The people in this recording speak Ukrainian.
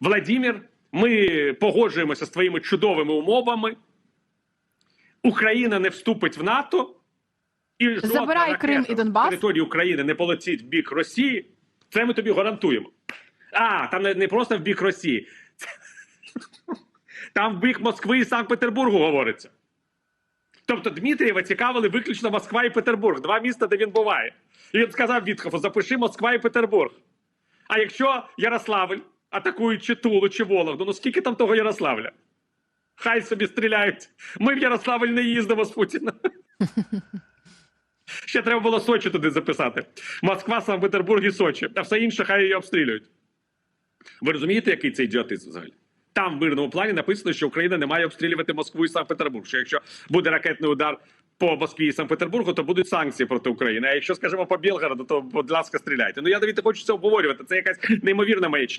Владимир, ми погоджуємося з твоїми чудовими умовами. Україна не вступить в НАТО. І Забирай Крим і Донбас. території України не полетить в бік Росії. Це ми тобі гарантуємо. А, там не, не просто в бік Росії. Там в бік Москви і Санкт-Петербургу говориться. Тобто Дмитрієва цікавили виключно Москва і Петербург, два міста, де він буває. І він сказав Вітхофу: запиши Москва і Петербург. А якщо Ярославль атакують чи Тулу, чи Вологду, ну скільки там того Ярославля? Хай собі стріляють. Ми в Ярославль не їздимо з Путіна. Ще треба було Сочі туди записати. Москва, Санкт-Петербург і Сочі. А все інше хай її обстрілюють. Ви розумієте, який це ідіотизм взагалі? Там в мирному плані написано, що Україна не має обстрілювати Москву і Санкт-Петербург. Що якщо буде ракетний удар по Москві і Санкт-Петербургу, то будуть санкції проти України. А якщо скажімо по Білгороду, то будь ласка, стріляйте. Ну я навіть не хочу це обговорювати. Це якась неймовірна маячня.